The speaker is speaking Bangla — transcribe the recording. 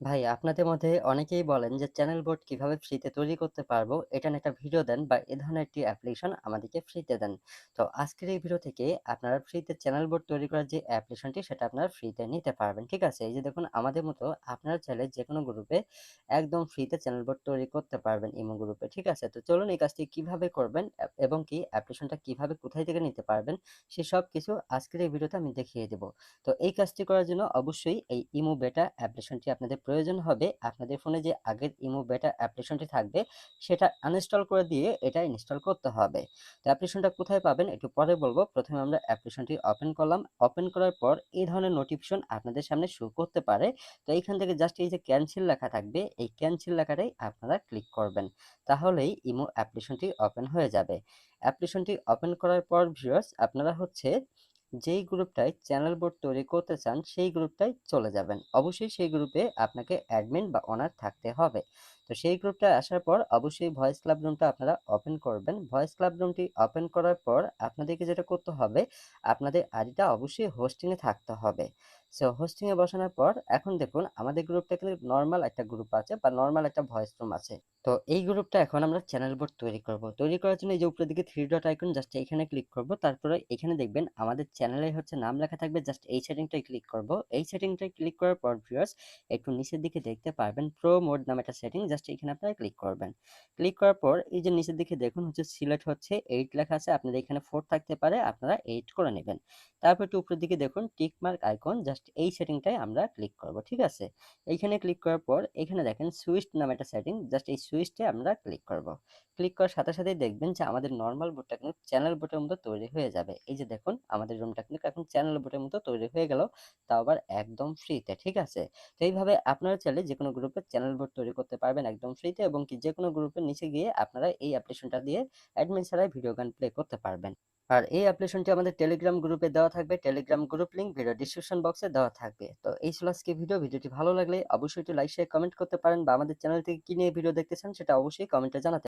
ভাই, আপনাদের মধ্যে অনেকেই বলেন যে, চ্যানেল বোর্ড কীভাবে ফ্রিতে তৈরি করতে পারব? এটা একটা ভিডিও দেন বা এ ধরনের একটি অ্যাপ্লিকেশন আমাদেরকে ফ্রিতে দেন। তো আজকের এই ভিডিও থেকে আপনারা ফ্রিতে চ্যানেল বোর্ড তৈরি করার যে অ্যাপ্লিকেশনটি, সেটা আপনারা ফ্রিতে নিতে পারবেন, ঠিক আছে? এই যে দেখুন, আমাদের মতো আপনারা চাইলে যে কোনো গ্রুপে একদম ফ্রিতে চ্যানেল বোর্ড তৈরি করতে পারবেন ইমো গ্রুপে, ঠিক আছে? তো চলুন এই কাজটি কীভাবে করবেন এবং কি অ্যাপ্লিকেশনটা কীভাবে কোথায় থেকে নিতে পারবেন সেসব কিছু আজকের এই ভিডিওতে আমি দেখিয়ে দেবো। তো এই কাজটি করার জন্য অবশ্যই এই ইমো বেটা অ্যাপ্লিকেশনটি আপনাদের প্রয়োজন হবে আপনাদের ফোনে যে আগের ইমো বেটা অ্যাপ্লিকেশনটি থাকবে, সেটা আনইনস্টল করে দিয়ে এটা ইনস্টল করতে হবে। তো অ্যাপ্লিকেশনটা কোথায় পাবেন একটু পরে বলব। প্রথমে আমরা অ্যাপ্লিকেশনটি ওপেন করলাম। ওপেন করার পর এই ধরনের নোটিফিকেশন আপনাদের সামনে শো করতে পারে। তো এইখান থেকে জাস্ট এই যে ক্যান্সেল লেখা থাকবে, এই ক্যান্সেল লেখাটাই আপনারা ক্লিক করবেন। তাহলেই ইমো অ্যাপ্লিকেশনটি ওপেন হয়ে যাবে। অ্যাপ্লিকেশনটি ওপেন করার পর ভিউয়ার্স আপনারা হচ্ছে যেই গ্রুপটায় চ্যানেল বোর্ড তৈরি করতে চান, সেই গ্রুপটায় চলে যাবেন। অবশ্যই সেই গ্রুপে আপনাকে অ্যাডমিন বা ওনার থাকতে হবে। তো সেই গ্রুপটা আসার পর অবশ্যই ভয়েস ক্লাব রুমটা আপনারা ওপেন করবেন। ভয়েস ক্লাব রুমটি ওপেন করার পর আপনাদেরকে যেটা করতে হবে, আপনাদের আইডিটা অবশ্যই হোস্টিংয়ে থাকতে হবে। সো হোস্টিংয়ে বসানোর পর এখন দেখুন আমাদের গ্রুপটা কিন্তু নর্মাল একটা গ্রুপ আছে বা নর্মাল একটা ভয়েস রুম আছে। তো এই গ্রুপটা এখন আমরা চ্যানেল বোর্ড তৈরি করব। তৈরি করার জন্য এই যে উপরের দিকে থ্রি ডট আইকন জাস্ট এখানে ক্লিক করব। তারপরে এখানে দেখবেন আমাদের চ্যানেলে হচ্ছে নাম লেখা থাকবে জাস্ট এই সেটিংটাই ক্লিক করব। এই সেটিংটাই ক্লিক করার পর ভিউয়ার্স একটু নিচের দিকে দেখতে পারবেন প্রো মোড নামে একটা সেটিং জাস্ট এখানে আপনারা ক্লিক করবেন। ক্লিক করার পর এই যে নিচের দিকে দেখুন হচ্ছে সিলেক্ট হচ্ছে এইট লেখা আছে। আপনাদের এখানে ফোর থাকতে পারে। আপনারা এইট করে নেবেন। তারপর একটু উপরের দিকে দেখুন টিক মার্ক আইকন জাস্ট এই সেটিংটাই আমরা ক্লিক করব, ঠিক আছে? এইখানে ক্লিক করার পর এখানে দেখেন সুইচ নামে একটা সেটিং জাস্ট এই সুইচটে আমরা ক্লিক করব। ক্লিক করার সাথে সাথেই দেখবেন যে আমাদের নর্মাল বোর্ডটা কিন্তু চ্যানেল বোর্ডের মতো তৈরি হয়ে যাবে। এই যে দেখুন, আমাদের রুমটা কিন্তু এখন চ্যানেল বোর্ডের মতো তৈরি হয়ে গেল, তাও আবার একদম ফ্রিতে ঠিক আছে? তো এইভাবে আপনারা চাইলে যে কোনো গ্রুপে চ্যানেল বোর্ড তৈরি করতে পারবেন একদম ফ্রিতে এবং কি যে কোনো গ্রুপের নিচে গিয়ে আপনারা এই অ্যাপ্লিকেশনটা দিয়ে অ্যাডমিন ছাড়াই ভিডিও গান প্লে করতে পারবেন। আর এই অ্যাপ্লিকেশনটি আমাদের টেলিগ্রাম গ্রুপে দেওয়া থাকবে। Telegram group link video description বক্সে দেওয়া থাকবে। তো এই ছিল আজকে ভিডিও ভিডিওটি ভালো লাগলে অবশ্যই একটু লাইক শেয়ার কমেন্ট করতে পারেন বা আমাদের চ্যানেল থেকে কি নিয়ে ভিডিও দেখতে চান সেটা অবশ্যই কমেন্টে জানাতে